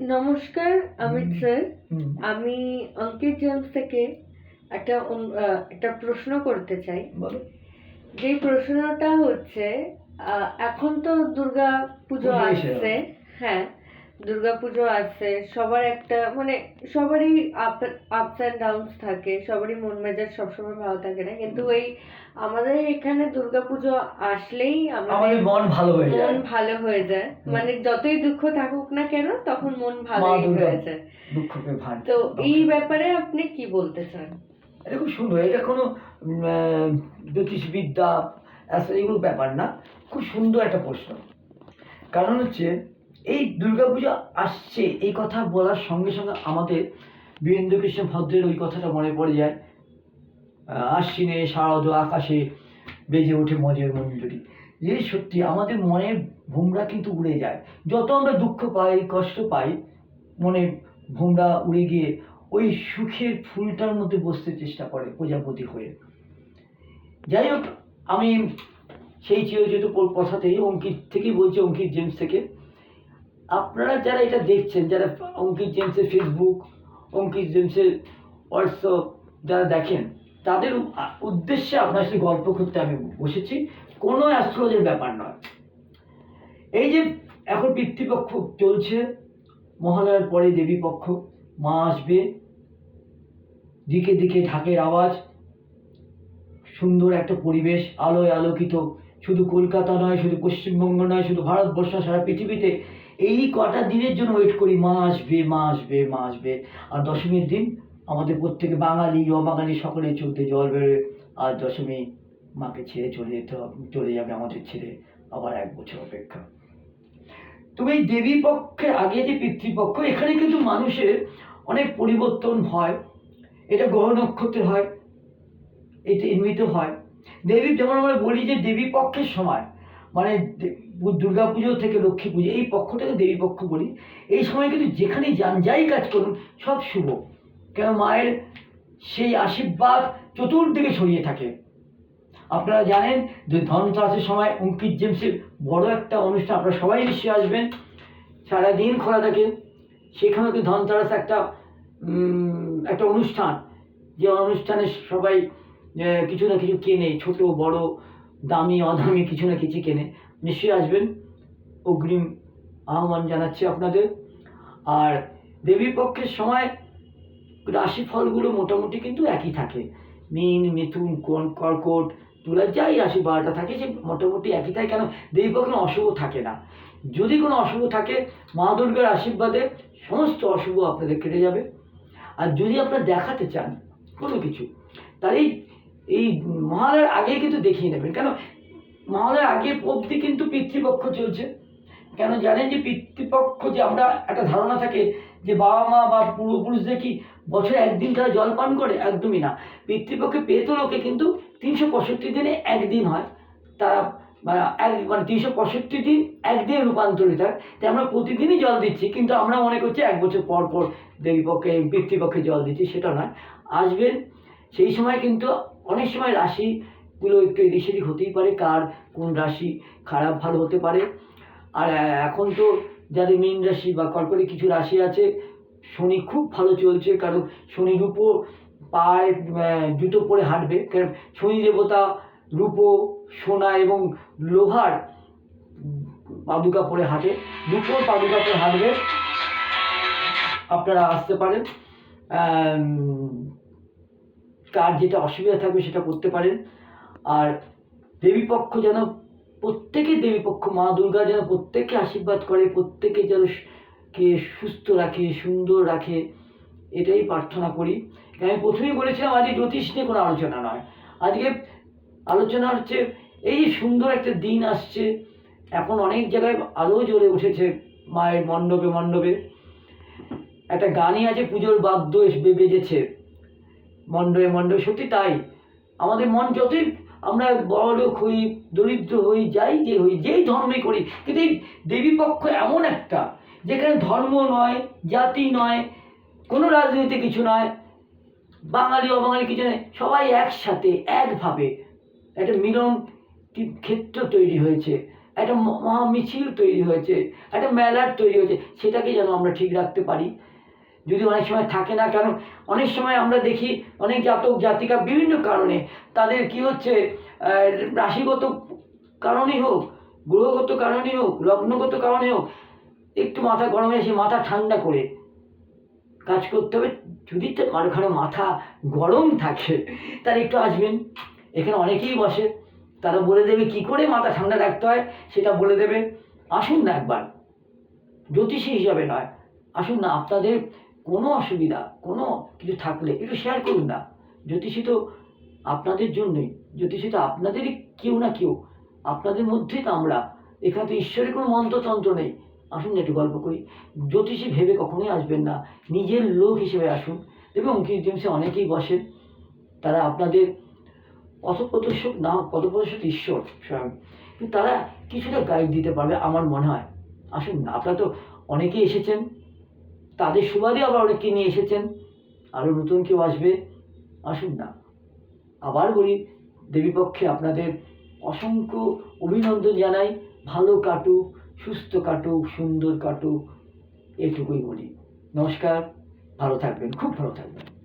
নমস্কার অমিত। স্যার। আমি অঙ্কিত জেমস থেকে একটা একটা প্রশ্ন করতে চাই। বলো। যে প্রশ্নটা হচ্ছে আহ, এখন তো দুর্গা পুজো আসছে। হ্যাঁ দুর্গা পুজো আসছে সবার একটা মানে সবারই আপ আপস অ্যান্ড ডাউনস থাকে সবারই মন মেজাজ সবসময় ভালো থাকে না কিন্তু ওই আমাদের এখানে দুর্গা পুজো আসলেই আমাদের মন ভালো হয়ে যায়। মন ভালো হয়ে যায়। মানে যতই দুঃখ থাকুক না কেন তখন মন ভালোই হয়ে যায়। তো এই ব্যাপারে আপনি কি বলতে চান? এটা খুব সুন্দর এটা কোনো জ্যোতিষবিদ্যা আসলে এগুলো ব্যাপার না খুব সুন্দর একটা প্রশ্ন। কারণ হচ্ছে এই দুর্গাপূজা আসছে, এই কথা বলার সঙ্গে সঙ্গে আমাদের বীরেন্দ্র কৃষ্ণ ভদ্রের ওই কথাটা মনে পড়ে যায়। আশ্বিনে, শারদ, আকাশে বেজে ওঠে মজের মঞ্জুরি যে সত্যি আমাদের মনের ভোমরা কিন্তু উড়ে যায়। যত আমরা দুঃখ পাই, কষ্ট পাই মনে ভোমরা উড়ে গিয়ে ওই সুখের ফুলটার মধ্যে বসতে চেষ্টা করে প্রজাপতি হয়ে। যাই হোক, আমি সেই চিরচিত কথাতেই অঙ্কিত থেকেই বলছি, অঙ্কিত জেমস থেকে। আপনারা যারা এটা দেখছেন, যারা অঙ্কিত জেমসের ফেসবুক অঙ্কিত জেমসের হোয়াটসঅ্যাপ যারা দেখেন, তাদের উদ্দেশ্যে আপনার সাথে গল্প করতে আমি বসেছি। কোনো অ্যাস্ট্রোলজির ব্যাপার নয়। এই যে এখন পিতৃপক্ষ চলছে, মহালয়ার পরে দেবী পক্ষ মা আসবে। দিকে দিকে ঢাকের আওয়াজ, সুন্দর একটা পরিবেশ, আলোয় আলোকিত। শুধু কলকাতা নয়, শুধু পশ্চিমবঙ্গ নয়, শুধু ভারতবর্ষ, সারা পৃথিবীতে এই কটা দিনের জন্য ওয়েট করি মা আসবে মা আসবে মা আসবে আর দশমীর দিন আমাদের প্রত্যেকে বাঙালি, অবাঙালি সকলে চলতে, জল বেরোয়, আর দশমী মাকে ছেড়ে চলে যেতে চলে যাবে আমাদের ছেড়ে আবার এক বছর অপেক্ষা। তবে এই দেবী পক্ষের আগে যে পিতৃপক্ষ, এখানে কিন্তু মানুষের অনেক পরিবর্তন হয়। এটা গ্রহ নক্ষত্রে হয়, এটা এমনিতে হয়। দেবী, যেমন আমরা বলি যে দেবী পক্ষের সময় মানে দুর্গা পুজো থেকে লক্ষ্মী পুজো, এই পক্ষটাকে দেবী পক্ষ বলি। এই সময় কিন্তু যেখানেই যান, যাই কাজ করুন, সব শুভ। কেন মায়ের সেই আশীর্বাদ চতুর্দিকে ছড়িয়ে থাকে। আপনারা জানেন যে ধনতেরাসের সময় অঙ্কিত জেমসের বড় একটা অনুষ্ঠান, আপনারা সবাই নিশ্চয়ই আসবেন। সারাদিন খোলা থাকে। সেখানেও কি ধনতেরাস একটা একটা অনুষ্ঠান। যে অনুষ্ঠানে সবাই কিছু না কিছু কেনে, ছোট, বড় দামি, অদামি কিছু না কিছু কেনে। নিশ্চয়ই আসবেন। অগ্রিম আহ্বান জানাচ্ছি আপনাদের। আর দেবী পক্ষের সময় রাশিফলগুলো মোটামুটি কিন্তু একই থাকে। মিন, মিথুন, কোন, কর্কট তুলা যাই রাশি বারোটা থাকে, সে মোটামুটি একই থাকে। কেন? দেবী পক্ষে অশুভ থাকে না। যদি কোনো অশুভ থাকে, মা দুর্গার আশীর্বাদে সমস্ত অশুভ আপনাদের কেটে যাবে। আর যদি আপনারা দেখাতে চান কোনো কিছু, তাহলে এই এই মহালয়ার আগে কিন্তু দেখিয়ে নেবেন। কেন? মহালয়ার আগে অবধি কিন্তু পিতৃপক্ষ চলছে। কেন জানেন যে পিতৃপক্ষ যে আমরা একটা ধারণা থাকে যে বাবা মা বা পূর্বপুরুষদের কি বছরে একদিন তারা জল পান করে? একদমই না। পিতৃপক্ষে পেত লোকে কিন্তু তিনশো পঁয়ষট্টি দিনে একদিন হয়। তারা মানে এক মানে তিনশো পঁয়ষট্টি দিন একদিনে রূপান্তরিত হয়। তাই আমরা প্রতিদিনই জল দিচ্ছি, কিন্তু আমরা মনে করছি এক বছর পর পর দেবীপক্ষে, পিতৃপক্ষে জল দিচ্ছি, সেটা নয়। আসবেন সেই সময় কিন্তু অনেক সময় রাশিগুলো একটু এদিক সেদিক হতেই পারে, কার কোন রাশি খারাপ, ভালো হতে পারে। আর এখন তো যাদের মীন রাশি বা কর্কটে কিছু রাশি আছে, শনি খুব ভালো চলছে, কারণ শনি উপর পায়ে জুতো পরে হাঁটবে। কারণ শনি দেবতা রূপো, সোনা এবং লোহার পাদুকা পরে হাঁটে। রূপোর পাদুকা পরে হাঁটবে আপনারা আসতে পারেন। কার যেটা অসুবিধা থাকবে সেটা করতে পারেন। আর দেবীপক্ষ যেন, প্রত্যেকে দেবীপক্ষ, মা দুর্গা যেন প্রত্যেককে আশীর্বাদ করে, প্রত্যেকে যেন কে সুস্থ রাখে, সুন্দর রাখে, এটাই প্রার্থনা করি। আমি প্রথমেই বলেছিলাম আজকে জ্যোতিষ নিয়ে কোনো আলোচনা নয়। আজকে আলোচনা হচ্ছে, এই সুন্দর একটা দিন আসছে, এখন অনেক জায়গায় আলো জ্বলে উঠেছে মায়ের মণ্ডপে মণ্ডপে। একটা গানই আছে, পুজোর বাদ্য বেজেছে। মণ্ডপে মণ্ডপে সত্যি তাই। আমাদের মন যতই, আমরা বড়লোক হই, দরিদ্র হই, যাই যে হই, যেই ধর্মই করি, কিন্তু এই দেবীপক্ষ এমন একটা, যেখানে ধর্ম নয়, জাতি নয়, কোনো রাজনীতি কিছু নয়, বাঙালি, অবাঙালি কিছু নয়, সবাই একসাথে, একভাবে একটা মিলন ক্ষেত্র তৈরি হয়েছে, একটা মহা মিছিল তৈরি হয়েছে, একটা মেলার তৈরি হয়েছে, সেটাকে যেন আমরা ঠিক রাখতে পারি। যদি অনেক সময় থাকে না কারণ অনেক সময় আমরা দেখি অনেক জাতক, জাতিকা বিভিন্ন কারণে তাদের কি হচ্ছে রাশিগত কারণেই হোক, গ্রহগত কারণেই হোক, লগ্নগত কারণে হোক, একটু মাথা গরমে এসে মাথা ঠান্ডা করে কাজ করতে হবে। যদি কারও কারও মাথা গরম থাকে তারা একটু আসবেন। এখানে অনেকেই বসে। তারা বলে দেবে কি করে মাথা ঠান্ডা রাখতে হয়, সেটা বলে দেবে। আসুন না একবার। জ্যোতিষী হিসাবে নয়। আসুন না, আপনাদের কোনো অসুবিধা, কোনো কিছু থাকলে একটু শেয়ার করুন না। জ্যোতিষী তো আপনাদের জন্যই, জ্যোতিষী তো আপনাদেরই কেউ না কেউ। আপনাদের মধ্যেই তো আমরা। এখানে তো ঈশ্বরের কোনো মন্ত্রতন্ত্র নেই। আসুন একটু গল্প করি। জ্যোতিষী ভেবে কখনোই আসবেন না। নিজের লোক হিসেবে আসুন। এবং অঙ্কিত জিনিসে অনেকেই বসেন। তারা আপনাদের পথপ্রদর্শক না, পথপ্রদর্শক ঈশ্বর স্বয়ং। কিন্তু তারা কিছুটা গাইড দিতে পারবে আমার মনে হয়। আসুন না, আপনারা তো অনেকেই এসেছেন। তাদের সুবাদে আবার অনেককে নিয়ে এসেছেন। আরও নতুন কেউ আসবে, আসুন না। আবার বলি, দেবীপক্ষে আপনাদের অসংখ্য অভিনন্দন জানাই। ভালো কাটুক, সুস্থ কাটুক, সুন্দর কাটুক, এটুকুই বলি। নমস্কার, ভালো থাকবেন, খুব ভালো থাকবেন।